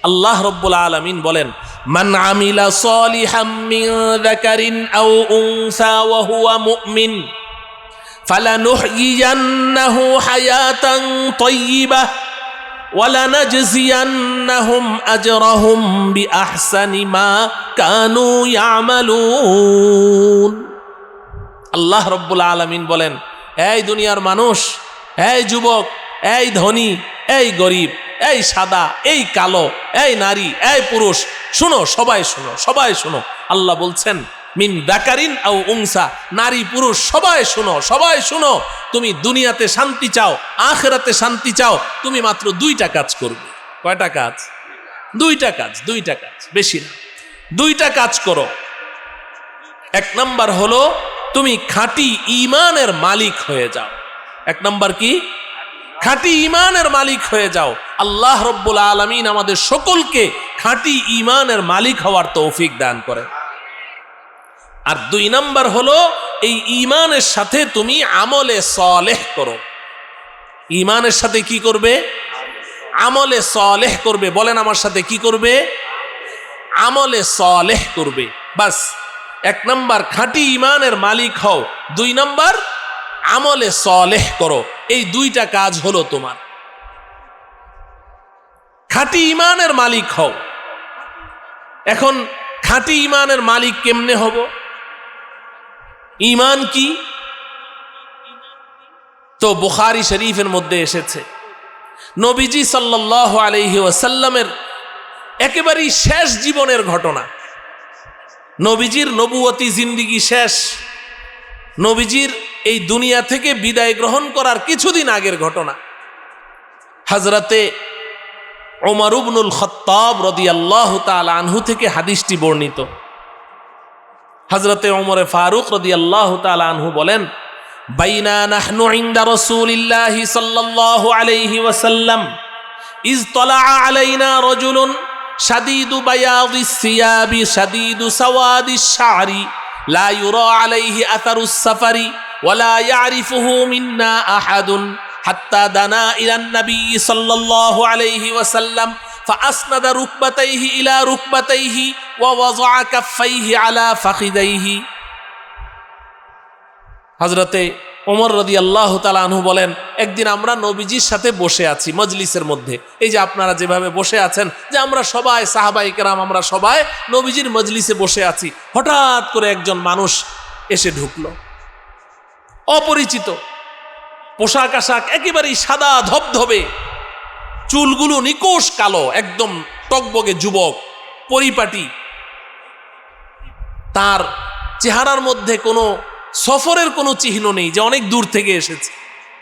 আল্লাহ রব্বুল আলমিন বলেন মান আমিলা সলিহাম মিন যাকারিন আও উনসা ওয়া হুয়া মুমিন فلنحيينه حياة طيبة ولنجزينهم أجرهم بأحسن ما كانوا يعملون আল্লাহ রব্বুল আলমিন বলেন এই দুনিয়ার মানুষ এই যুবক এই ধনী এই গরিব এই সাদা, এই কালো, এই নারী, এই পুরুষ, শুনো, সবাই শুনো সবাই শুনো। আল্লাহ বলছেন, মিন দাকারিন আও উংসা নারী, পুরুষ, সবাই শুনো সবাই শুনো। তুমি দুনিয়াতে শান্তি চাও, আখেরাতে শান্তি চাও, তুমি মাত্র দুইটা কাজ করবে। কয়টা কাজ? দুইটা কাজ দুইটা কাজ, বেশি না। দুইটা কাজ করো। এক নাম্বার হলো, তুমি খাঁটি ইমানের মালিক হয়ে যাও। এক নাম্বার কি? খাঁটি ইমানের মালিক হয়ে যাও। আল্লাহ রব্বুল আলমিন আমাদের সকলকে খাঁটি ইমানের মালিক হওয়ার তৌফিক দান করে। আর দুই নাম্বার হলো, এই ইমানের সাথে তুমি আমলে সলেহ করো। ইমানের সাথে কি করবে? আমলে সলেহ করবে। বলেন আমার সাথে কি করবে? আমলে সলেহ করবে। বাস, এক নাম্বার খাঁটি ইমানের মালিক হও। দুই নাম্বার আমলে সলেহ করো, এই দুইটা কাজ হলো তোমার। খাঁটি ইমানের মালিক হও। এখন খাঁটি ইমানের মালিক কেমনে হব? ইমান কি? তো বুখারি শরীফের মধ্যে এসেছে, নবীজি সাল্লাহ আলহি ওয়াসাল্লামের একেবারেই শেষ জীবনের ঘটনা। নবীজির নবুয়তি জিন্দিগি শেষ। নবীজির এই দুনিয়া থেকে বিদায় গ্রহণ করার কিছুদিন আগের ঘটনা। হাজরাতে ওমর উবনুল খত্তাব রদি আল্লাহ আনহু থেকে হাদিসটি বর্ণিত। হজরতে ওমরে ফারুক রদি আল্লাহ আনহু বলেন, বাইনা নাহনু ইনদা রাসূলিল্লাহি সাল্লাল্লাহু আলাইহি ওয়াসাল্লাম, ইজ তলা আলাইনা রাজুলুন শাদীদু বায়াদিস সিয়াবি শাদীদু সাওয়াদিস শা'রি, লা ইউরা আলাইহি আথারুস সাফারি ওয়ালা ইয়ারিফুহু মিন্না আহাদুন হাত্তা দানা ইলান নবী সাল্লাল্লাহু আলাইহি ওয়াসাল্লাম فأسند ركبتيه إلى ركبتيه ووضع كفيه على فخذيه হজরতে ওমর রদি আল্লাহ তালাহু বলেন একদিন আমরা নবীজির সাথে বসে আছি মজলিসের মধ্যে এই যে আপনারা যেভাবে বসে আছেন যে আমরা সবাই সাহাবাই কেরাম আমরা সবাই নবীজির মজলিসে বসে আছি হঠাৎ করে একজন মানুষ এসে ঢুকলো অপরিচিত। পোশাক আশাক একেবারেই সাদা ধবধবে। চুলগুলো নিকোষ কালো, একদম টকবগে যুবক, পরিপাটি। তার চেহারার মধ্যে কোনো সফরের কোনো চিহ্ন নেই যে অনেক দূর থেকে এসেছে।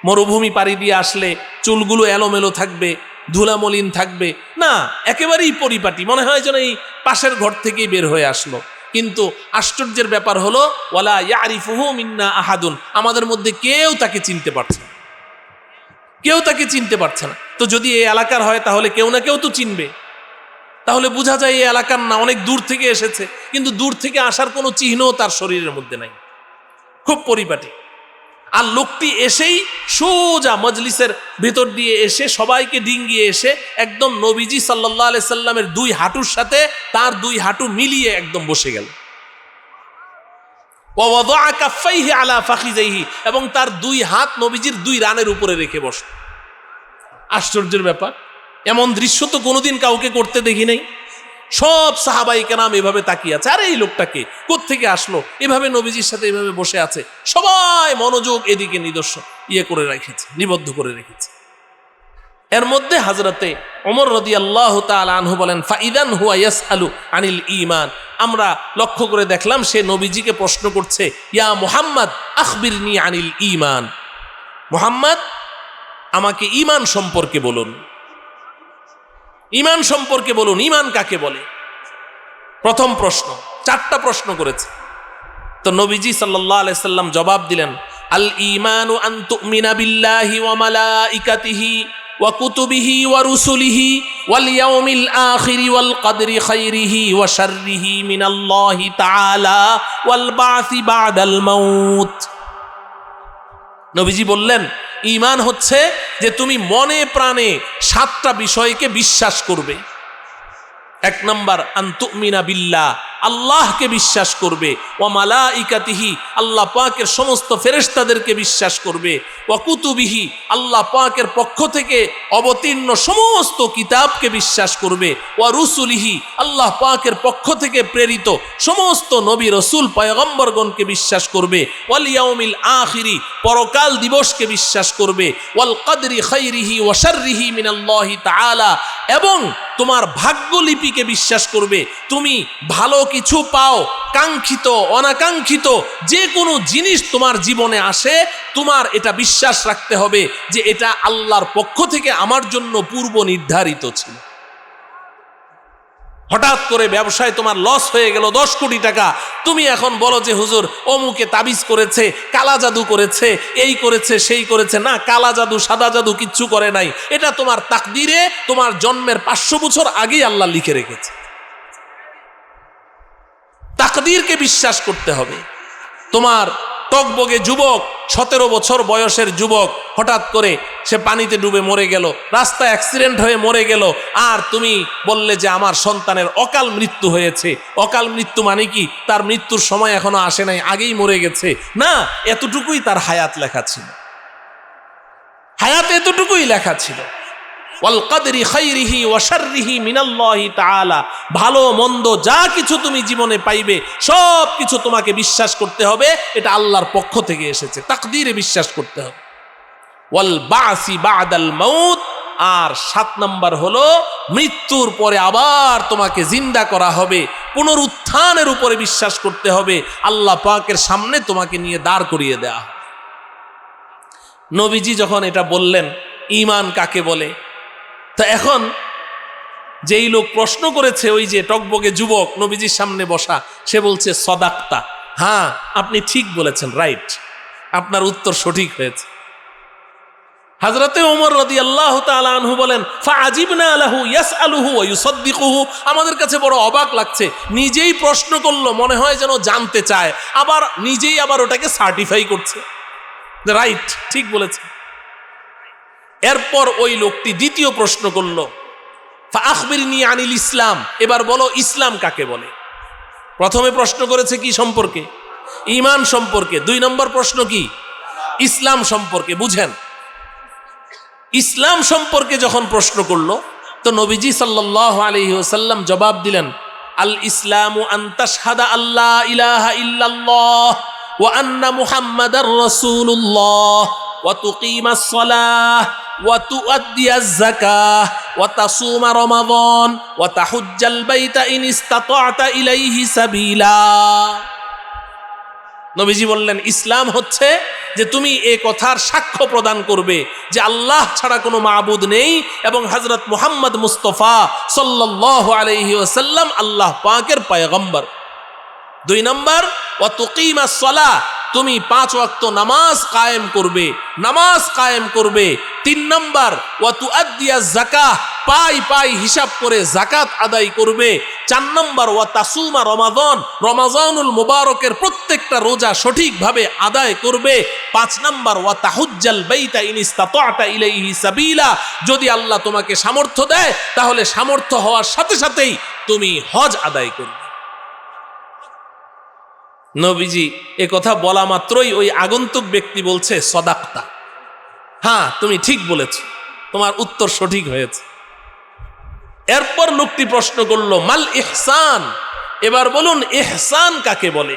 মরুভূমি পাড়ি দিয়ে আসলে চুলগুলো এলোমেলো থাকবে, ধুলামলিন থাকবে। না, একেবারেই পরিপাটি, মনে হয় যেন এই পাশের ঘর থেকেই বের হয়ে আসলো। কিন্তু আশ্চর্যের ব্যাপার হলো, ওয়ালা ইয়ারিফুহু মিন্না আহাদুন। আমাদের মধ্যে কেউ তাকে চিনতে পারছে না। কেউ তাকে চিনতে পারছে না। তো যদি এই এলাকার হয়, তাহলে কেউ না কেউ তো চিনবে। তাহলে বোঝা যায় এই এলাকার না, অনেক দূর থেকে এসেছে। কিন্তু দূর থেকে আসার কোনো চিহ্নও তার শরীরের মধ্যে নাই। খুব পরিপাটি। আর লোকটি এসেই সোজা মজলিসের ভিতর দিয়ে এসে সবাইকে ডিঙ্গিয়ে এসে একদম নবীজি সাল্লাহ আলি সাল্লামের দুই হাঁটুর সাথে তার দুই হাঁটু মিলিয়ে একদম বসে গেল। আলা এবং তার দুই হাত নবীজির দুই রানের উপরে রেখে বস আশ্চর্যের ব্যাপার, এমন দৃশ্য তো কোনোদিন কাউকে করতে দেখি নাই। সব সাহাবাই কেনাম এভাবে তাকিয়ে আছে। আরে এই লোকটাকে থেকে আসলো? এভাবে নবীজির সাথে এভাবে বসে আছে। সবাই মনোযোগ এদিকে নিদর্শন ইয়ে করে রেখেছে, নিবদ্ধ করে রেখেছে। এর মধ্যে হাজরতে অমর রদি আল্লাহ আনহু বলেন, ফাইদান হুয়া ইয়াস আলু আনিল ইমান আমরা লক্ষ্য করে দেখলাম, সে নবীজিকে প্রশ্ন করছে, ইয়া মুহাম্মদ আখবির নি আনিল ইমান মুহাম্মদ, আমাকে ইমান সম্পর্কে বলুন। ইমান সম্পর্কে বলুন, ইমান কাকে বলে? প্রথম প্রশ্ন, চারটা প্রশ্ন করেছে। তো নবীজি সাল্লাহ আলাইসাল্লাম জবাব দিলেন, আল ইমানু আন্তুমিনা বিল্লাহি ওয়া মালাইকাতিহি ওয়া কুতুবিহি ওয়া রুসুলিহি ওয়াল ইয়াউমিল আখিরি ওয়াল কদরি খাইরিহি ওয়া শাররিহি মিনাল্লাহি তাআলা ওয়াল বাসি বাদাল মাউত। নবীজি বললেন ইমান হচ্ছে যে তুমি মনে প্রাণে সাতটা বিষয়কে বিশ্বাস করবে। এক নম্বর আন্তুমিনা বিল্লাহ। আল্লাহকে বিশ্বাস করবে ও মালা আল্লাহ পাকের সমস্ত ফেরেশতাদেরকে বিশ্বাস করবে ও কুতুবিহি, আল্লাহ পাকের পক্ষ থেকে অবতীর্ণ সমস্ত কিতাবকে বিশ্বাস করবে ও রুসুলিহি, আল্লাহ পাকের পক্ষ থেকে প্রেরিত সমস্ত নবী রসুল পয়গম্বরগণকে বিশ্বাস করবে, ওয়াল ইয়াউমিল আখিরি, পরকাল দিবসকে বিশ্বাস করবে, ওয়াল কদরি খৈরিহি ওয়াশাররিহি মিনাল্লাহি তাআলা, এবং তোমার ভাগ্যলিপিকে বিশ্বাস করবে, তুমি ভালো কিছু পাও, কাঙ্ক্ষিত, অনাকাঙ্ক্ষিত যে কোনো জিনিস তোমার জীবনে আসে, তোমার এটা বিশ্বাস রাখতে হবে যে এটা আল্লাহর পক্ষ থেকে আমার জন্য পূর্ব নির্ধারিত ছিল। হঠাৎ করে ব্যবসায় তোমার লস হয়ে গেল দশ কোটি টাকা। তুমি এখন বলো যে, হুজুর, অমুকে তাবিজ করেছে, কালা জাদু করেছে, এই করেছে, সেই করেছে। না, কালা জাদু, সাদা জাদু কিচ্ছু করে নাই। এটা তোমার তাকদিরে, তোমার জন্মের পাঁচশো বছর আগেই আল্লাহ লিখে রেখেছে। তাকদিরকে বিশ্বাস করতে হবে। তোমার টকবগে যুবক, সতেরো বছর বয়সের যুবক, হঠাৎ করে সে পানিতে ডুবে মরে গেল, রাস্তায় অ্যাক্সিডেন্ট হয়ে মরে গেল, আর তুমি বললে যে আমার সন্তানের অকাল মৃত্যু হয়েছে। অকাল মৃত্যু মানে কি? তার মৃত্যুর সময় এখনও আসে নাই, আগেই মরে গেছে। না, এতটুকুই তার হায়াত লেখা ছিল। হায়াত এতটুকুই লেখা ছিল। কদরি তাআলা। ভালো, মন্দ, যা কিছু তুমি জীবনে পাইবে, সব কিছু তোমাকে বিশ্বাস করতে হবে। এটা আল্লাহর পক্ষ থেকে এসেছে। তাকদীরে বিশ্বাস করতে হবে। ওয়াল বাসি বাদাল মাউত। আর সাত নাম্বার হলো, মৃত্যুর পরে আবার তোমাকে জিন্দা করা হবে। পুনরুত্থানের উপরে বিশ্বাস করতে হবে। আল্লাহ পাকের সামনে তোমাকে নিয়ে দাঁড় করিয়ে দেয়া নবীজি যখন এটা বললেন ইমান কাকে বলে? তো এখন যেই লোক প্রশ্ন করেছে, ওই যে টকবগে যুবক নবীজির সামনে বসা, সে বলছে, সদাক্তা। হ্যাঁ আপনি ঠিক বলেছেন, রাইট। আপনার উত্তর সঠিক হয়েছে। হাজরতে ওমর রদি আল্লাহ আনহু বলেন ফাজিবনা আলাহু ইয়াস আলুহু ইউসদ্দিকুহু। আমাদের কাছে বড় অবাক লাগছে। নিজেই প্রশ্ন করল, মনে হয় যেন জানতে চায়। আবার নিজেই আবার ওটাকে সার্টিফাই করছে। রাইট, ঠিক বলেছে এরপর ওই লোকটি দ্বিতীয় প্রশ্ন করল আখবিরনি আনিল ইসলাম? এবার বলো, ইসলাম কাকে বলে? প্রথমে প্রশ্ন করেছে কি সম্পর্কে? ইমান সম্পর্কে। দুই নম্বর প্রশ্ন কি? ইসলাম সম্পর্কে, বুঝেন। ইসলাম সম্পর্কে যখন প্রশ্ন করল, তো নবীজি সাল্লাহ আলহি সাল্লাম জবাব দিলেন, আল ইসলাম আন্তাসহাদা আল্লাহ ইলাহা ইল্লাল্লাহ ওয়া আন্না মুহাম্মাদার রাসূলুল্লাহ। ওয়া তুকিমাস সালাহ وتؤدي الزكاة وتصوم رمضان وتحج البيت إن استطعت إليه سبيلا নবীজি বললেন ইসলাম হচ্ছে যে তুমি এ কথার সাক্ষ্য প্রদান করবে যে আল্লাহ ছাড়া কোনো মাবুদ নেই এবং হজরত মুহাম্মদ মুস্তফা সাল্লাহ আলহি ওসাল্লাম আল্লাহ পাকের পায়গম্বর দুই নম্বর ও তুকিমা সলা তুমি পাঁচ ওয়াক্ত নামাজ কায়েম করবে, নামাজ কায়েম করবে। তিন নম্বর ওয়াতু পাই পাই হিসাব করে জাকাত আদায় করবে। চার নম্বর ওয়া তাসুমা রমাজন রমাজানুল মুবারকের প্রত্যেকটা রোজা সঠিকভাবে আদায় করবে। পাঁচ নম্বর ওয়া তাহুজ্জাল বাইতা ইনিস্তাতা ইলাইহি সাবিলা, যদি আল্লাহ তোমাকে সামর্থ্য দেয়, তাহলে সামর্থ্য হওয়ার সাথে সাথেই তুমি হজ আদায় করবে। নবীজি, এ কথা বলা মাত্রই ওই আগন্তুক ব্যক্তি বলছে, সদাক্তা। হ্যাঁ তুমি ঠিক বলেছ। তোমার উত্তর সঠিক হয়েছে। এরপর লোকটি প্রশ্ন করল, মাল ইহসান? এবার বলুন এহসান কাকে বলে?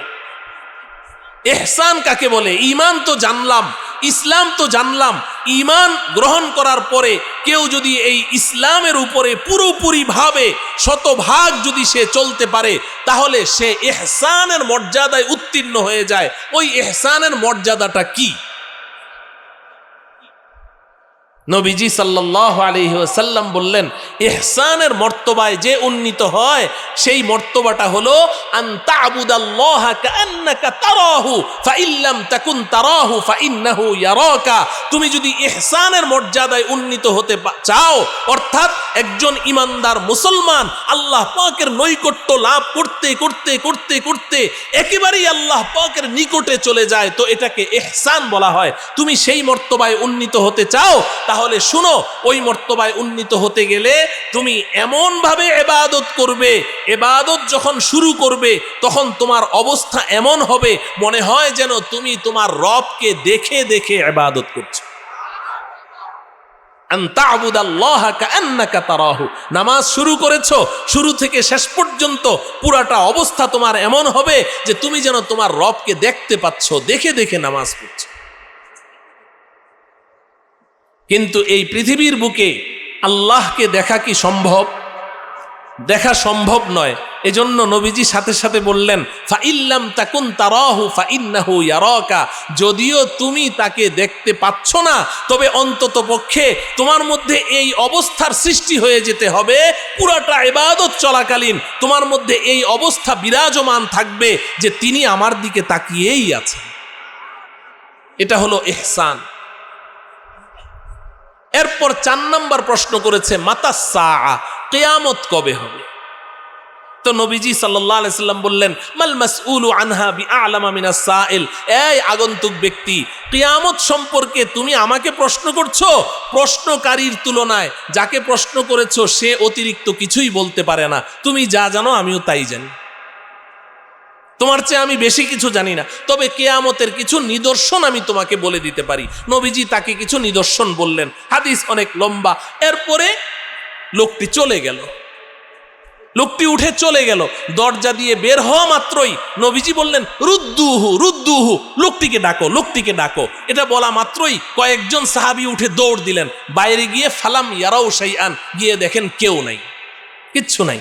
এহসান কাকে বলে? ইমান তো জানলাম, ইসলাম তো জানলাম। ইমান গ্রহণ করার পরে কেউ যদি এই ইসলামের উপরে পুরোপুরিভাবে শতভাগ যদি সে চলতে পারে, তাহলে সে এহসানের মর্যাদায় উত্তীর্ণ হয়ে যায়। ওই এহসানের মর্যাদাটা কি? নবীজি সাল্লাহ আলহি সাল্লাম বললেন, ইহসানের মর্তবায় যে উন্নীত হয়, সেই মর্তবাটা হলো তুমি যদি ইহসানের মর্যাদায় উন্নীত হতে চাও, অর্থাৎ একজন ইমানদার মুসলমান আল্লাহ পাকের নৈকট্য লাভ করতে করতে করতে করতে একেবারেই আল্লাহ পাকের নিকটে চলে যায়, তো এটাকে এহসান বলা হয়। তুমি সেই মর্তবায় উন্নীত হতে চাও তাহলে শুনো, ওই মর্তবায় উন্নীত হতে গেলে তুমি এমনভাবে এবাদত করবে, এবাদত যখন শুরু করবে, তখন তোমার অবস্থা এমন হবে, মনে হয় যেন তুমি তোমার রবকে দেখে দেখে এবাদত করছ। নামাজ শুরু করেছ, শুরু থেকে শেষ পর্যন্ত পুরাটা অবস্থা তোমার এমন হবে যে তুমি যেন তোমার রবকে দেখতে পাচ্ছ, দেখে দেখে নামাজ পড়ছো। কিন্তু এই পৃথিবীর বুকে আল্লাহকে দেখা কি সম্ভব? দেখা সম্ভব নয়। এজন্য নবীজি সাথে সাথে বললেন, ফাইল্লাম তাকুন তারাহু ফাইন্নাহু ইয়ারাকা। যদিও তুমি তাকে দেখতে পাচ্ছ না, তবে অন্তত পক্ষে তোমার মধ্যে এই অবস্থার সৃষ্টি হয়ে যেতে হবে। পুরাটা ইবাদত চলাকালীন তোমার মধ্যে এই অবস্থা বিরাজমান থাকবে যে তিনি আমার দিকে তাকিয়েই আছেন। এটা হলো ইহসান। এরপর চার নাম্বার প্রশ্ন করেছে, মাতা সা কেয়ামত কবে হবে? তো নবীজি সাল্লাম বললেন, মাল মাসউলু আনহা বিআলামা মিনাস সাইল। এই আগন্তুক ব্যক্তি, কিয়ামত সম্পর্কে তুমি আমাকে প্রশ্ন করছ? প্রশ্নকারীর তুলনায় যাকে প্রশ্ন করেছ, সে অতিরিক্ত কিছুই বলতে পারে না। তুমি যা জানো আমিও তাই জানি। তোমার চেয়ে আমি বেশি কিছু জানি না। তবে কেয়ামতের কিছু নিদর্শন আমি তোমাকে বলে দিতে পারি। নবীজি তাকে কিছু নিদর্শন বললেন। হাদিস অনেক লম্বা। এরপরে লোকটি চলে গেল। লোকটি উঠে চলে গেল। দরজা দিয়ে বের হওয়া মাত্রই নবীজি বললেন, রুদ্দুহু রুদ্দুহু। লোকটিকে ডাকো লোকটিকে ডাকো। এটা বলা মাত্রই কয়েকজন সাহাবি উঠে দৌড় দিলেন। বাইরে গিয়ে ফালাম ইয়ারাও সেই আন গিয়ে দেখেন কেউ নাই। কিচ্ছু নাই।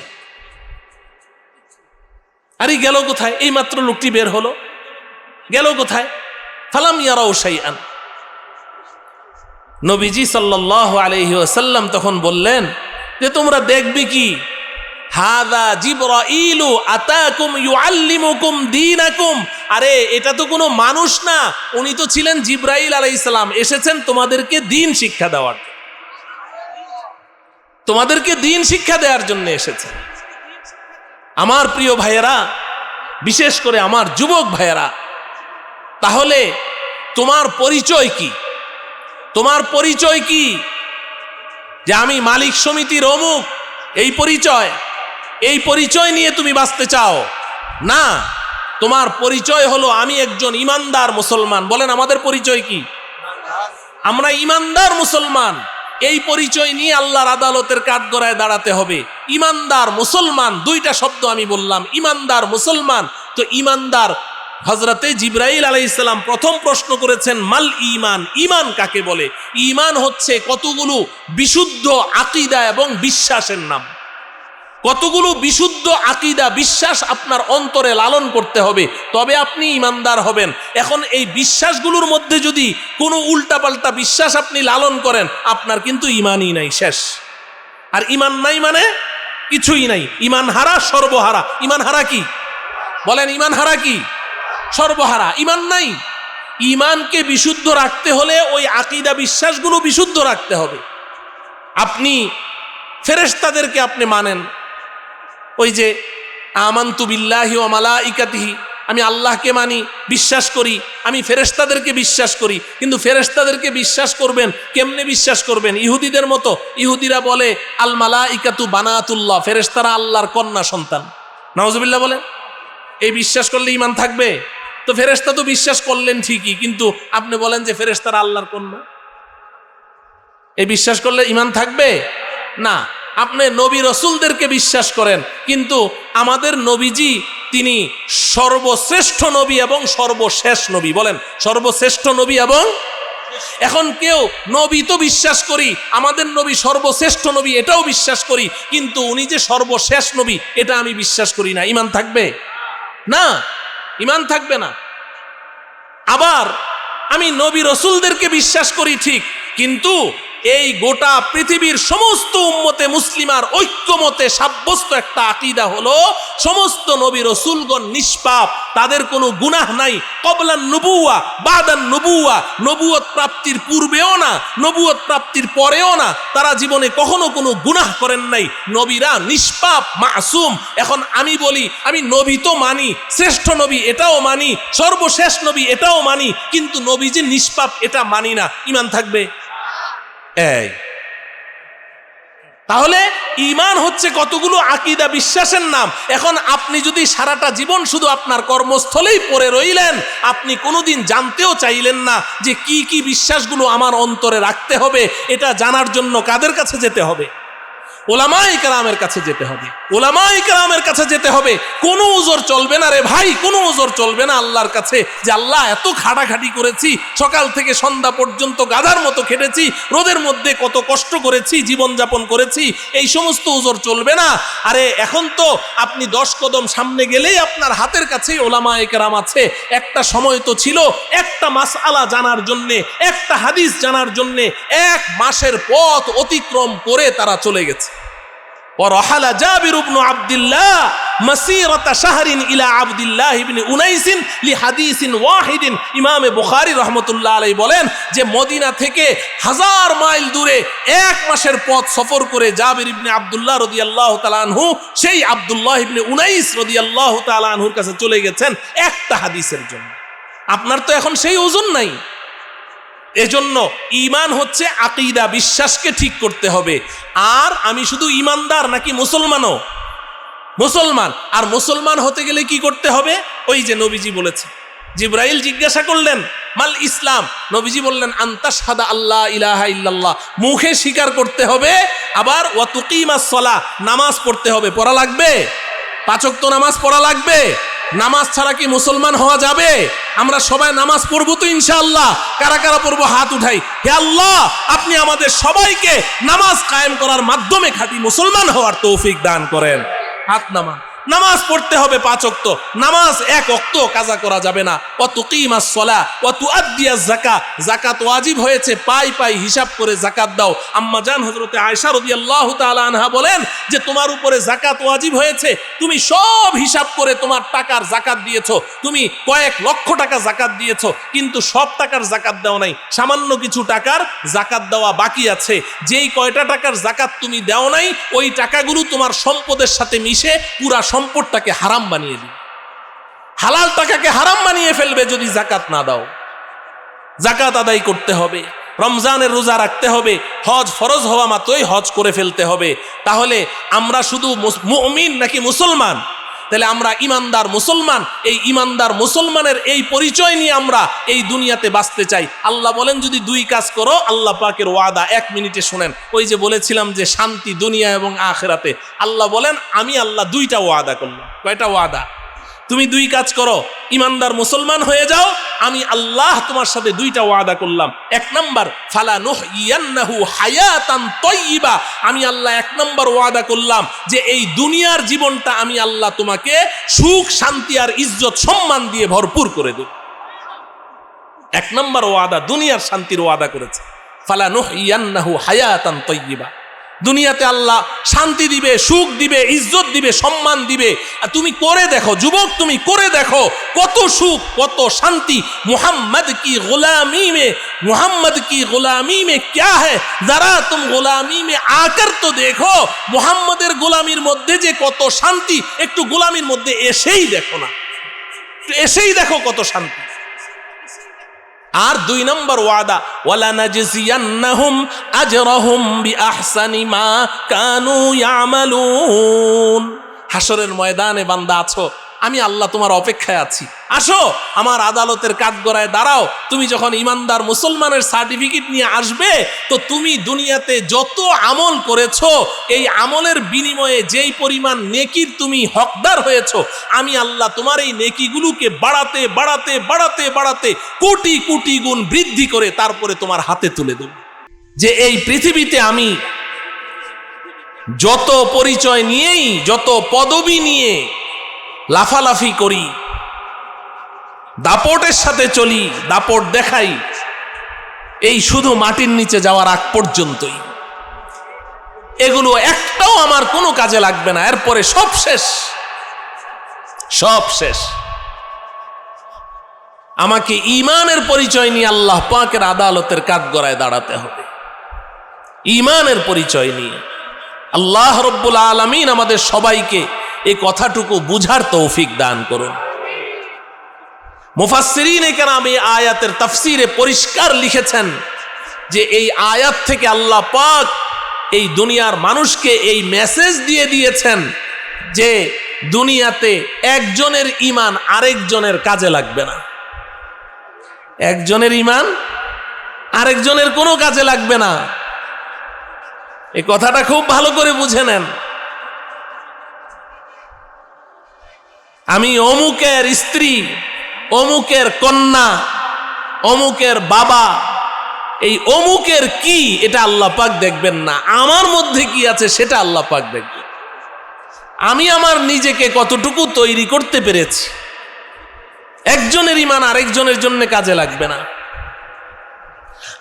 আরে গেল কোথায়? এই মাত্র লোকটি বের হলো। গেল কোথায়? ফালাম ইয়ারাও আন নবীজি সাল্লাহ আলহি আসাল্লাম তখন বললেন, যে তোমরা দেখবে কি? হাদা জিবরাইলু আতাকুম ইউআল্লিমুকুম দীনাকুম। আরে, এটা তো কোনো মানুষ না। উনি তো ছিলেন জিব্রাইল আলাইহিস সালাম। এসেছেন তোমাদেরকে দিন শিক্ষা দেওয়ার। তোমাদেরকে দিন শিক্ষা দেওয়ার জন্য এসেছেন। আমার প্রিয় ভাইয়েরা, বিশেষ করে আমার যুবক ভাইয়েরা, তাহলে তোমার পরিচয় কি? তোমার পরিচয় কি? যে আমি মালিক সমিতির অমুক, এই পরিচয় এই পরিচয় নিয়ে তুমি বাঁচতে চাও। না, তোমার পরিচয় হলো আমি একজন ইমানদার মুসলমান। বলেন, আমাদের পরিচয় কি? আমরা ইমানদার মুসলমান। এই পরিচয় নিয়ে আল্লাহর আদালতের কাঠগড়ায় দাঁড়াতে হবে। ইমানদার মুসলমান, দুইটা শব্দ আমি বললাম, ইমানদার মুসলমান। তো ইমানদার হজরতে জিব্রাইল আলাই ইসলাম প্রথম প্রশ্ন করেছেন, মাল ইমান ইমান কাকে বলে? ইমান হচ্ছে কতগুলো বিশুদ্ধ আকিদা এবং বিশ্বাসের নাম। কতগুলো বিশুদ্ধ আকিদা, বিশ্বাস আপনার অন্তরে লালন করতে হবে, তবে আপনি ইমানদার হবেন। এখন এই বিশ্বাসগুলোর মধ্যে যদি কোনো উল্টাপাল্টা বিশ্বাস আপনি লালন করেন, আপনার কিন্তু ইমানই নাই, শেষ। আর ইমান নাই মানে কিছুই নাই। ইমান হারা, সর্বহারা। ইমান হারা কি? বলেন, ইমান হারা কি? সর্বহারা। ইমান নাই। ইমানকে বিশুদ্ধ রাখতে হলে ওই আকিদা, বিশ্বাসগুলো বিশুদ্ধ রাখতে হবে। আপনি ফেরেশতাদেরকে আপনি মানেন। ওই যে, আমান্তু বিল্লাহি ও মালা ইকাতিহি আমি আল্লাহকে মানি, বিশ্বাস করি, আমি ফেরেশতাদেরকে বিশ্বাস করি, কিন্তু ফেরেশতাদেরকে বিশ্বাস করবেন, কেমনে বিশ্বাস করবেন? ইহুদিদের মতো, ইহুদিরা বলে, আল মালা ইকাতু বানাতুল্লাহ ফেরেশতারা আল্লাহর কন্যা সন্তান। নওয়াজবিল্লাহ বলেন, এই বিশ্বাস করলে ইমান থাকবে? তো ফেরেশতা তো বিশ্বাস করলেন ঠিকই, কিন্তু আপনি বলেন যে ফেরেশতারা আল্লাহর কন্যা? এই বিশ্বাস করলে ইমান থাকবে? না। আপনি নবী রসুলদেরকে বিশ্বাস করেন, কিন্তু আমাদের নবীজি তিনি সর্বশ্রেষ্ঠ নবী এবং সর্বশেষ নবী, বলেন, সর্বশ্রেষ্ঠ নবী এবং এখন কেউ, নবী তো বিশ্বাস করি, আমাদের নবী সর্বশ্রেষ্ঠ নবী এটাও বিশ্বাস করি, কিন্তু উনি যে সর্বশেষ নবী, এটা আমি বিশ্বাস করি না, ইমান থাকবে? না, ইমান থাকবে না। আবার আমি নবী রসুলদেরকে বিশ্বাস করি ঠিক, কিন্তু এই গোটা পৃথিবীর সমস্ত উম্মতে মুসলিমার ঐক্যমতে সাব্যস্ত একটা আকিদা হলো, সমস্ত নবী রসুলগণ নিষ্পাপ, তাদের কোনো গুনাহ নাই। কবলান নবুয়া, বাদান নবুয়া, নবুয়ত প্রাপ্তির পূর্বেও না, নবুয়ত প্রাপ্তির পরেও না। তারা জীবনে কখনো কোনো গুনাহ করেন নাই। নবীরা নিষ্পাপ, মাসুম। এখন আমি বলি, আমি নবী তো মানি, শ্রেষ্ঠ নবী এটাও মানি, সর্বশেষ নবী এটাও মানি, কিন্তু নবী যে নিষ্পাপ, এটা মানি না। ইমান থাকবে? তাহলে ইমান হচ্ছে কতগুলো আকিদা বিশ্বাসের নাম। এখন আপনি যদি সারাটা জীবন শুধু আপনার কর্মস্থলেই পড়ে রইলেন, আপনি কোনোদিন জানতেও চাইলেন না যে কি কি বিশ্বাসগুলো আমার অন্তরে রাখতে হবে, এটা জানার জন্য কাদের কাছে যেতে হবে? ওলামাই কালামের কাছে যেতে হবে। ওলামাই কালামের কাছে যেতে হবে। কোনো ওজোর চলবে না রে ভাই, কোনো ওজোর চলবে না আল্লাহর কাছে। যে আল্লাহ, এত খাটাখাটি করেছি, সকাল থেকে সন্ধ্যা পর্যন্ত গাধার মতো খেটেছি, রোদের মধ্যে কত কষ্ট করেছি, জীবনযাপন করেছি, এই সমস্ত ওজোর চলবে না। আরে, এখন তো আপনি দশ কদম সামনে গেলেই আপনার হাতের কাছেই ওলামা একরাম আছে। একটা সময় তো ছিল, একটা মাসআলা জানার জন্যে, একটা হাদিস জানার জন্যে, এক মাসের পথ অতিক্রম করে তারা চলে গেছে। ورحل جابر بن عبد الله مسيرة شهر إلى عبد الله بن أنيس لحديث واحد ইমামে বুখারী রহমতুল্লাহ আলাই বলেন যে মদিনা থেকে হাজার মাইল দূরে এক মাসের পথ সফর করে জাবির ইবনে আব্দুল্লাহ রদিয়াল্লাহ তালানহু সেই আব্দুল্লাহ ইবনে উনাইস রদিয়াল্লাহ তালানহুর কাছে চলে গেছেন একটা হাদিসের জন্য আপনার তো এখন সেই ওজন নাই এজন্য ইমান হচ্ছে আকিদা, বিশ্বাসকে ঠিক করতে হবে। আর আমি শুধু ইমানদার নাকি মুসলমানও? মুসলমান। আর মুসলমান হতে গেলে কি করতে হবে? ওই যে নবীজি বলেছে। জিব্রাইল জিজ্ঞাসা করলেন, মাল ইসলাম? নবীজি বললেন আন্তাস হাদা আল্লাহ ইলাহা ইল্লাল্লাহ। মুখে স্বীকার করতে হবে, আবার ওয়াতুকিমাস সলা নামাজ পড়তে হবে। পড়া লাগবে? পাচক তো নামাজ পড়া লাগবে। নামাজ ছাড়া কি মুসলমান হওয়া যাবে? আমরা সবাই নামাজ পড়ব তো ইনশাআল্লাহ। কারা কারা পড়ব? হাত উঠাই। হে আল্লাহ, আপনি আমাদের সবাইকে নামাজ কায়েম করার মাধ্যমে খাঁটি মুসলমান হওয়ার তৌফিক দান করেন। হাত নামান। নামাজ পড়তে হবে পাঁচ অক্ত নামাজ এক অক্ত কাজা করা যাবে না। অত কিমাস সলা অত আদিয়া জাকা জাকাত ওয়াজিব হয়েছে, পাই পাই হিসাব করে জাকাত দাও। আম্মা জান হজরতে আয়সা রদি আল্লাহ আনহা বলেন যে, তোমার উপরে জাকাত ওয়াজিব হয়েছে, তুমি সব হিসাব করে তোমার টাকার জাকাত দিয়েছ। তুমি কয়েক লক্ষ টাকা জাকাত দিয়েছ, কিন্তু সব টাকার জাকাত দাও নাই। সামান্য কিছু টাকার জাকাত দেওয়া বাকি আছে। যেই কয়টা টাকার জাকাত তুমি দাও নাই, ওই টাকাগুলো তোমার সম্পদের সাথে মিশে পুরা সম্পদটাকে হারাম বানিয়ে দিবে। হালাল টাকাকে হারাম বানিয়ে ফেলবে যদি জাকাত না দাও। জাকাত আদায় করতে হবে, রমজানের রোজা রাখতে হবে, হজ ফরজ হওয়া মাত্রই হজ করে ফেলতে হবে। তাহলে আমরা শুধু মুমিন নাকি মুসলমান? তাহলে আমরা ইমানদার মুসলমান, এই ইমানদার মুসলমানের এই পরিচয় নিয়ে আমরা এই দুনিয়াতে বাঁচতে চাই। আল্লাহ বলেন, যদি দুই কাজ করো, আল্লাহ পাকের ওয়াদা, এক মিনিটে শোনেন। ওই যে বলেছিলাম যে শান্তি দুনিয়া এবং আখেরাতে। আল্লাহ বলেন, আমি আল্লাহ দুইটা ওয়াদা করলাম। কয়টা ওয়াদা? তুমি দুই কাজ করো, ইমানদার মুসলমান হয়ে যাও, আমি আল্লাহ তোমার সাথে দুইটা ওয়াদা করলাম। এক নম্বর, ফালা নুহ হায়াতান তয়্যিবা আমি আল্লাহ এক নম্বর ওয়াদা করলাম যে এই দুনিয়ার জীবনটা আমি আল্লাহ তোমাকে সুখ, শান্তি আর ইজ্জত সম্মান দিয়ে ভরপুর করে দেব। এক নম্বর ওয়াদা দুনিয়ার শান্তির ওয়াদা করেছে। ফালা নুহ ইয়ান্নাহু হায়াতান তয়্যিবা দুনিয়াতে আল্লাহ শান্তি দিবে, সুখ দিবে, ইজ্জত দিবে, সম্মান দিবে। আর তুমি করে দেখো, যুবক, তুমি করে দেখো কত সুখ, কত শান্তি। মুহাম্মদ কি গোলামী মে, মুহাম্মদ কি গোলামী মে ক্যা হ্যাঁ যারা তুম গোলামী মে আকার তো দেখো, মুহাম্মদের গোলামির মধ্যে যে কত শান্তি, একটু গোলামির মধ্যে এসেই দেখো না। এসেই দেখো কত শান্তি। আর দুই নম্বর ওয়াদা ওয়ালা নাজিয়ান্নাহুম আজরাহুম বিআহসানি মা কানু ইয়ামালুন। হাসরের ময়দানে বান্দা আছো আমি আল্লাহ তোমার অপেক্ষায় আছি। আসো, আমার আদালতের কাঠগড়ায় দাঁড়াও। তুমি যখন ইমানদার মুসলমানের সার্টিফিকেট নিয়ে আসবে, তো তুমি দুনিয়াতে যত আমল করেছ, এই আমলের বিনিময়ে যেই পরিমাণ নেকির তুমি হকদার হয়েছো, আমি আল্লাহ তোমার এই নেকিগুলোকে বাড়াতে বাড়াতে বাড়াতে বাড়াতে কোটি কোটি গুণ বৃদ্ধি করে তারপরে তোমার হাতে তুলে দেব। যে এই পৃথিবীতে আমি যত পরিচয় নিয়েই, যত পদবি নিয়ে লাফালাফি করি। দাপটের সাথে চলি, দাপট দেখাই। এই শুধু মাটির নিচে যাওয়ার আগ পর্যন্তই। এগুলো একটাও আমার কোনো কাজে লাগবে না, এরপরে সব শেষ। সব শেষ। আমাকে ইমানের পরিচয় নিয়ে আল্লাহ পাকের আদালতের কাঠগড়ায় দাঁড়াতে হবে। ইমানের পরিচয় নিয়ে। আল্লাহ রব্বুল আলমিন আমাদের সবাইকে এই কথাটুকু বুঝার তৌফিক দান করুন। মুফাসসিরিন কেরাম এই আয়াতের তাফসিরে পরিষ্কার লিখেছেন যে এই আয়াত থেকে আল্লাহ পাক এই দুনিয়ার মানুষকে এই মেসেজ দিয়ে দিয়েছেন যে দুনিয়াতে একজনের ইমান আরেকজনের কাজে লাগবে না। একজনের ইমান আরেকজনের কোনো কাজে লাগবে না। এই কথাটা খুব ভালো করে বুঝে নেন। আমি অমুকের স্ত্রী, অমুকের কন্যা, অমুকের বাবা। এই অমুকের কি, এটা আল্লাহ পাক দেখবেন না। আমার মধ্যে কি আছে, সেটা আল্লাহ পাক দেখবেন। আমি আমার নিজেকে কতটুকু তৈরি করতে পেরেছি। একজনের ইমান আরেকজনের জন্য কাজে লাগবে না।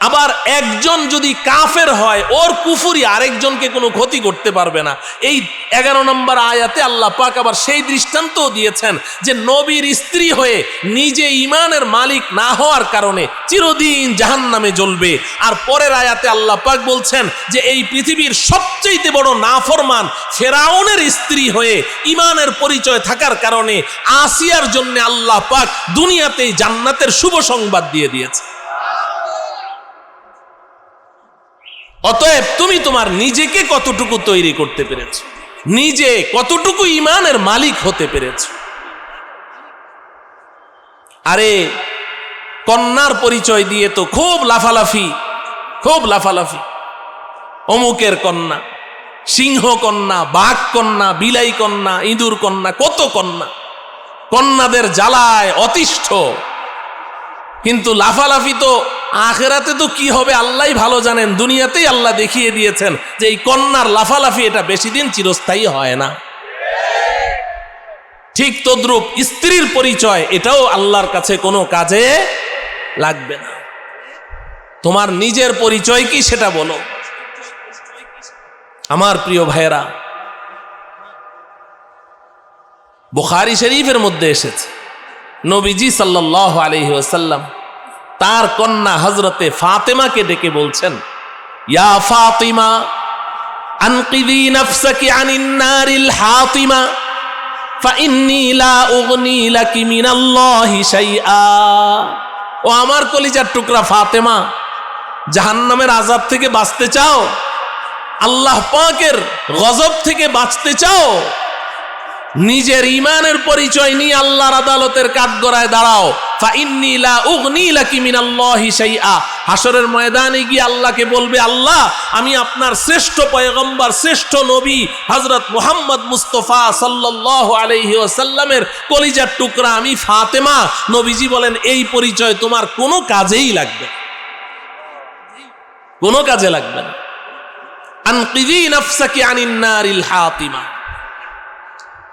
আবার একজন যদি কাফের হয়, ওর কুফুরি আরেকজনকে কোনো ক্ষতি করতে পারবে না। এই এগারো নম্বর আয়াতে আল্লাহ পাক আবার সেই দৃষ্টান্তও দিয়েছেন যে নবীর স্ত্রী হয়ে নিজে ইমানের মালিক না হওয়ার কারণে চিরদিন জাহান নামে জ্বলবে। আর পরের আয়াতে আল্লাহ পাক বলছেন যে এই পৃথিবীর সবচেয়ে বড় নাফরমান ফেরাউনের স্ত্রী হয়ে ইমানের পরিচয় থাকার কারণে আসিয়ার জন্য আল্লাহ পাক দুনিয়াতেই জান্নাতের শুভ সংবাদ দিয়ে দিয়েছে। অতএব তুমি তোমার নিজেকে কতটুকু তৈরি করতে পেরেছ? নিজে কতটুকু ইমানের মালিক হতে পেরেছ? আরে, কন্যার পরিচয় দিয়ে তো খুব লাফালাফি খুব লাফালাফি। অমুকের কন্যা, সিংহ কন্যা, বাঘ কন্যা, বিলাই কন্যা, ইঁদুর কন্যা, কত কন্যা। কন্যাদের জ্বালায় অতিষ্ঠ। কিন্তু লাফালাফি তো আখেরাতে তো কি হবে আল্লাহ ভালো জানেন, দুনিয়াতেই আল্লাহ দেখিয়ে দিয়েছেন যে এই কন্যার লাফালাফি এটা বেশি দিন চিরস্থায়ী হয় না। ঠিক তদ্রুপ স্ত্রীর পরিচয়, এটাও আল্লাহর কাছে কোনো কাজে লাগবে না। তোমার নিজের পরিচয় কি সেটা বলো। আমার প্রিয় ভাইয়েরা, বুখারি শরীফের মধ্যে এসেছে, নবীজি সাল্লাহ আলহি ওসাল্লাম তার কন্যা হজরতে ফাতেমাকে ডেকে বলছেন, ইয়া ফাতিমা আনকিদি নফসাকি আনিন নারিল হাতিমা, ফাইন্নি লা উগনি লাকি মিনাল্লাহি শাইআ। ও আমার কলিজার টুকরা ফাতেমা, জাহান্নামের আজাব থেকে বাঁচতে চাও? আল্লাহ পাকের গজব থেকে বাঁচতে চাও? নিজের ইমানের পরিচয় নিয়ে আল্লাহর আদালতের কাঠগড়ায় দাঁড়াও। হাসরের ময়দানে গিয়ে আল্লাহকে বলবে, আল্লাহ, আমি আপনার শ্রেষ্ঠ পয়গম্বর, শ্রেষ্ঠ নবী হজরত মোহাম্মদ মুস্তফা সাল্লাহ আলহি ওসাল্লামের কলিজার টুকরা আমি ফাতেমা। নবীজি বলেন, এই পরিচয় তোমার কোনো কাজেই লাগবে কোনো কাজে লাগবে না। আনকিদি নফসাকি আনিন্নারিল হাতিমা।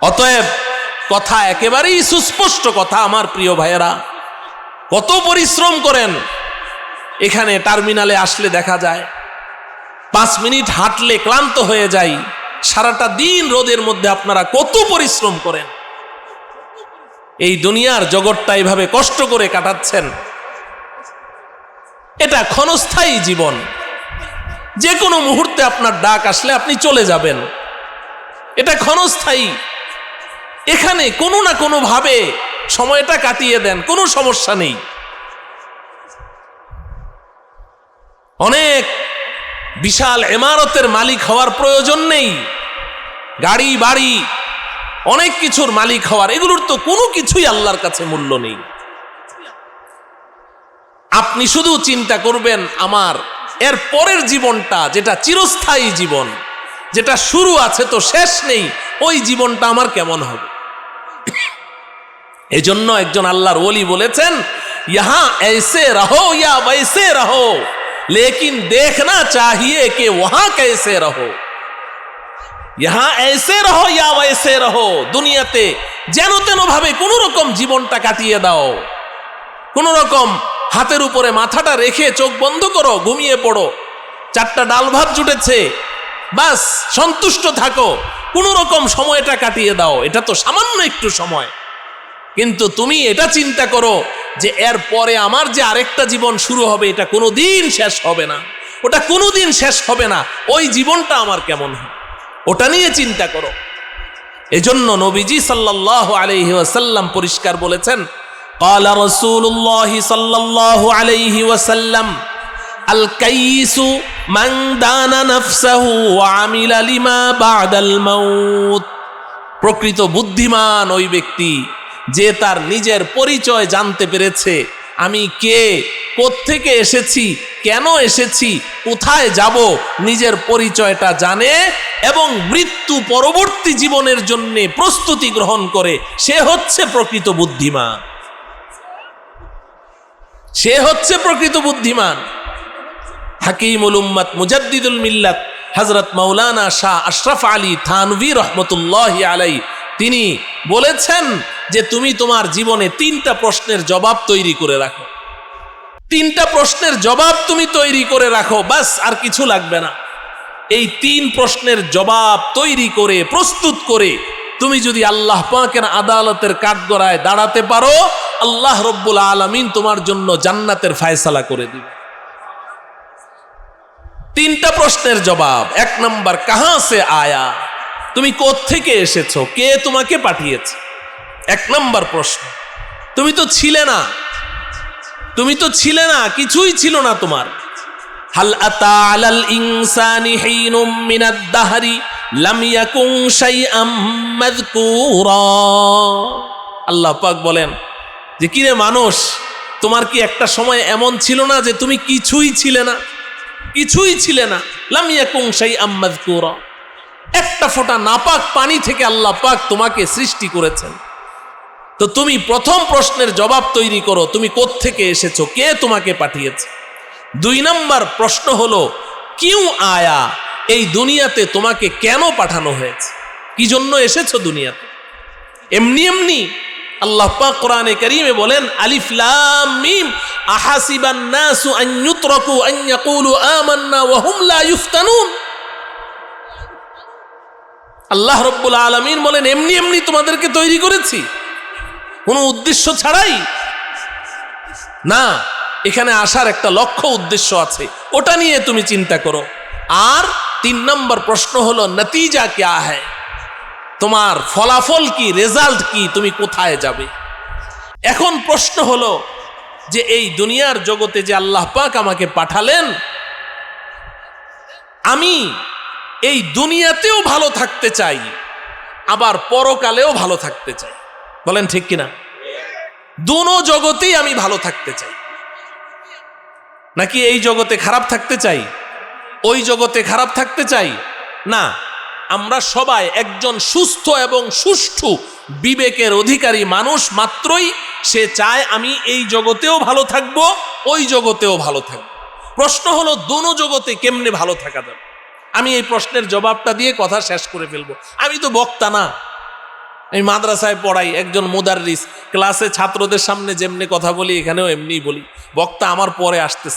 অতএব কথা একেবারেই সুস্পষ্ট কথা, আমার প্রিয় ভাইয়েরা। কত পরিশ্রম করেন। এখানে টার্মিনালে আসলে দেখা যায়, পাঁচ মিনিট হাঁটলে ক্লান্ত হয়ে যাই। সারাটা দিন রোদের মধ্যে আপনারা কত পরিশ্রম করেন। এই দুনিয়ার জগৎটা এইভাবে কষ্ট করে কাটাচ্ছেন। এটা ক্ষণস্থায়ী জীবন। যে কোনো মুহূর্তে আপনার ডাক আসলে আপনি চলে যাবেন। এটা ক্ষণস্থায়ী। এখানে কোনো না কোনো ভাবে সময়টা কাটিয়ে দেন, কোনো সমস্যা নেই। অনেক বিশাল এমারতের মালিক হওয়ার প্রয়োজন নেই, গাড়ি, বাড়ি, অনেক কিছুর মালিক হওয়ার, এগুলোর তো কোনো কিছুই আল্লাহর কাছে মূল্য নেই। আপনি শুধু চিন্তা করবেন আমার, এর পরের জীবনটা যেটা চিরস্থায়ী জীবন, যেটা শুরু আছে তো শেষ নেই, ওই জীবনটা আমার কেমন হবে? এজন্য একজন আল্লাহর ওলি বলেছেন, ইহা এসে রহো ইয়া বৈসে রহো। লেকিন দেখনা চাহিয়ে কে ওহা কেসে রহো। ইহা এসে রহো ইয়া বৈসে রহো। দুনিয়াতে যেন তেন ভাবে কোন রকম জীবনটা কাটিয়ে দাও। কোন রকম হাতের উপরে মাথাটা রেখে চোখ বন্ধ করো, ঘুমিয়ে পড়ো। চারটা ডাল ভাত জুটেছে বাস সন্তুষ্ট থাকো কোন রকম সময়টা কাটিয়ে দাও এটা তো সামান্য একটু সময় কিন্তু তুমি এটা চিন্তা করো যে এর পরে আমার যে আরেকটা জীবন শুরু হবে এটা কোনো দিন শেষ হবে না ওটা কোনো দিন শেষ হবে না ওই জীবনটা আমার কেমন হবে ওটা নিয়ে চিন্তা করো এজন্য নবীজি সাল্লাল্লাহু আলাইহি ওয়াসাল্লাম পরিষ্কার বলেছেন قال رسول الله صلى الله عليه وسلم আল কাইসু মান দানা নাফসাহু ওয়া আমিলা লিমা বাদাল প্রকৃত বুদ্ধিমান ওই ব্যক্তি যে তার নিজের পরিচয় জানতে পেরেছে, আমি কে থেকে এসেছি, কেন এসেছি, কোথায় যাব, নিজের পরিচয়টা জানে এবং মৃত্যু পরবর্তী জীবনের জন্য প্রস্তুতি গ্রহণ করে, সে হচ্ছে প্রকৃত বুদ্ধিমান। সে হচ্ছে প্রকৃত বুদ্ধিমান। হাকিমুল উম্মাত মুজাদ্দিদুল মিল্লাত হজরত মৌলানা শাহ আশরাফ আলী থানভি রহমতুল্লাহ আলাই, তিনি বলেছেন যে তুমি তোমার জীবনে তিনটা প্রশ্নের জবাব তৈরি করে রাখো। তিনটা প্রশ্নের জবাব তুমি তৈরি করে রাখো, বাস আর কিছু লাগবে না। এই তিন প্রশ্নের জবাব তৈরি করে, প্রস্তুত করে তুমি যদি আল্লাহ পাকের আদালতের কাঠগড়ায় দাঁড়াতে পারো, আল্লাহ রব্বুল আলমিন তোমার জন্য জান্নাতের ফায়সালা করে দিবে। তিনটা প্রশ্নের জবাব। এক নম্বর, কাহা সে আয়া? তুমি থেকে এসেছ? কে তোমাকে পাঠিয়েছে? এক নম্বর প্রশ্ন, তুমি তো ছিলে না। তুমি তো ছিলে না, কিছুই ছিল না তোমার। হাল আতা আলাল ইনসানি হিনুম মিনাদ দাহরি, লাম ইয়াকুন শাইআম মাযকুরা। আল্লাহ পাক বলেন, যে কিরে মানুষ, তোমার কি একটা সময় এমন ছিল না যে তুমি কিছুই ছিলে না? কিছুই ছিলে না। লামিয়া শাইআম মাযকুরা। একটা ফোঁটা নাপাক পানি থেকে আল্লাহ পাক তোমাকে সৃষ্টি করেছেন। তো তুমি প্রথম প্রশ্নের জবাব তৈরি করো, তুমি থেকে এসেছ, কে তোমাকে পাঠিয়েছে? দুই নম্বর প্রশ্ন হলো, কিউ আয়া, এই দুনিয়াতে তোমাকে কেন পাঠানো হয়েছে? কি জন্য এসেছ দুনিয়াতে? এমনি এমনি আল্লাহ কোরআনে করিমে বলেন আল্লাহ রব্বুল আলামিন বলেন, এমনি এমনি তোমাদেরকে তৈরি করেছি। কোনো উদ্দেশ্য ছাড়াই। না, এখানে আসার একটা লক্ষ্য উদ্দেশ্য আছে, ওটা নিয়ে তুমি চিন্তা করো। আর তিন নম্বর প্রশ্ন হলো, নতিজা ক্যা হ্যায়? তোমার ফলাফল কি রেজাল্ট কি, তুমি কোথায় যাবে? এখন প্রশ্ন হলো যে এই দুনিয়ার জগতে যে আল্লাহ পাক আমাকে পাঠালেন, আমি এই দুনিয়াতেও ভালো থাকতে চাই, আবার পরকালেও ভালো থাকতে চাই। বলেন ঠিক কিনা? দুনো জগতেই আমি ভালো থাকতে চাই। নাকি এই জগতে খারাপ থাকতে চাই? ওই জগতে খারাপ থাকতে চাই? না। আমরা সবাই একজন সুস্থ এবং সুষ্ঠু বিবেকের অধিকারী মানুষ মাত্রই। সে চায় আমি এই জগতেও ভালো থাকব, ওই জগতেও ভালো থাকব। প্রশ্ন হলো, দোনো জগতে কেমনে ভালো থাকা যাবে? আমি এই প্রশ্নের জবাবটা দিয়ে কথা শেষ করে ফেলব। আমি তো বক্তা না। আমি মাদ্রাসায় পড়াই, একজন মুদাররিস। ক্লাসে ছাত্রদের সামনে যেমনি কথা বলি, এখানেও এমনিই বলি। বক্তা আমার পরে আসতেছে।